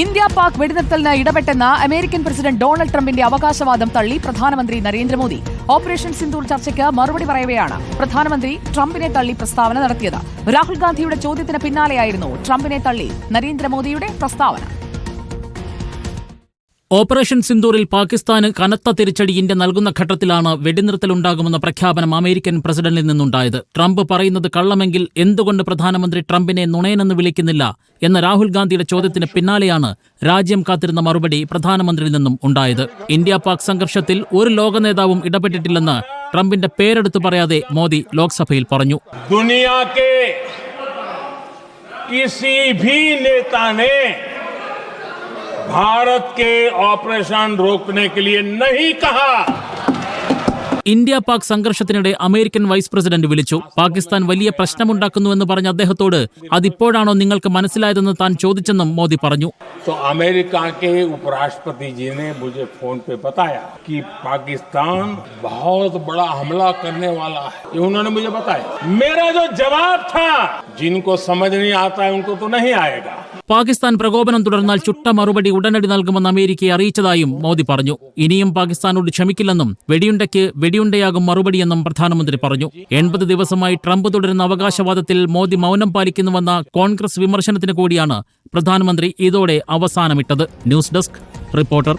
India Pak വെടിനിർത്തലിന് ഇടപെട്ടെന്ന American president Donald ട്രംപിന്റെ അവകാശവാദം തള്ളി പ്രധാനമന്ത്രി നരേന്ദ്രമോദി. ഓപ്പറേഷൻ സിന്ദൂർ ചർച്ചയ്ക്ക് മറുപടി പറയവെയാണ് പ്രധാനമന്ത്രി ട്രംപിനെ തള്ളി പ്രസ്താവന നടത്തിയത്. രാഹുൽ ഗാന്ധിയുടെ ചോദ്യത്തിന് പിന്നാലെയായിരുന്നു ട്രംപിനെ തള്ളി നരേന്ദ്രമോദിയുടെ പ്രസ്താവന. ഓപ്പറേഷൻ സിന്ദൂറിൽ പാകിസ്ഥാന് കനത്ത തിരിച്ചടി ഇന്ത്യ നൽകുന്ന ഘട്ടത്തിലാണ് വെടിനിർത്തലുണ്ടാകുമെന്ന പ്രഖ്യാപനം അമേരിക്കൻ പ്രസിഡന്റിൽ നിന്നുണ്ടായത്. ട്രംപ് പറയുന്നത് കള്ളമെങ്കിൽ എന്തുകൊണ്ട് പ്രധാനമന്ത്രി ട്രംപിനെ നുണയനെന്ന് വിളിക്കുന്നില്ല എന്ന രാഹുൽ ഗാന്ധിയുടെ ചോദ്യത്തിന് പിന്നാലെയാണ് രാജ്യം കാത്തിരുന്ന മറുപടി പ്രധാനമന്ത്രിയിൽ നിന്നും ഉണ്ടായത്. ഇന്ത്യ പാക് സംഘർഷത്തിൽ ഒരു ലോക നേതാവും ഇടപെട്ടിട്ടില്ലെന്ന് ട്രംപിന്റെ പേരെടുത്തു പറയാതെ മോദി ലോക്സഭയിൽ പറഞ്ഞു. ദുനിയാ ഭീ നേതാ भारत के ऑपरेशन रोकने के लिए नहीं कहा। ഇന്ത്യ പാക് സംഘർഷത്തിനിടെ അമേരിക്കൻ വൈസ് പ്രസിഡന്റ് വിളിച്ചു പാകിസ്ഥാൻ വലിയ പ്രശ്നമുണ്ടാക്കുന്നുവെന്ന് പറഞ്ഞ അദ്ദേഹത്തോട് അതിപ്പോഴാണോ നിങ്ങൾക്ക് മനസ്സിലായതെന്ന് താൻ ചോദിച്ചെന്നും മോദി പറഞ്ഞു तो अमेरिका के उपराष्ट्रपति जी ने मुझे फोन पे बताया कि पाकिस्तान बहुत बड़ा हमला करने वाला है ये उन्होंने मुझे बताया मेरा जो जवाब था जिनको समझ नहीं आता है उनको तो नहीं आएगा പാകിസ്ഥാൻ പ്രകോപനം തുടർന്നാൽ ചുട്ട മറുപടി ഉടനടി നൽകുമെന്ന് അമേരിക്കയെ അറിയിച്ചതായും മോദി പറഞ്ഞു ഇനിയും പാകിസ്ഥാനോട് ക്ഷമിക്കില്ലെന്നും വെടിയുണ്ടയ്ക്ക് വെടിയുണ്ടയാകും മറുപടിയെന്നും പ്രധാനമന്ത്രി പറഞ്ഞു. എൺപത് ദിവസമായി ട്രംപ് തുടരുന്ന അവകാശവാദത്തിൽ മോദി മൗനം പാലിക്കുന്നുവെന്ന കോൺഗ്രസ് വിമർശനത്തിന് കൂടിയാണ് പ്രധാനമന്ത്രി ഇതോടെ അവസാനമിട്ടത്. News desk reporter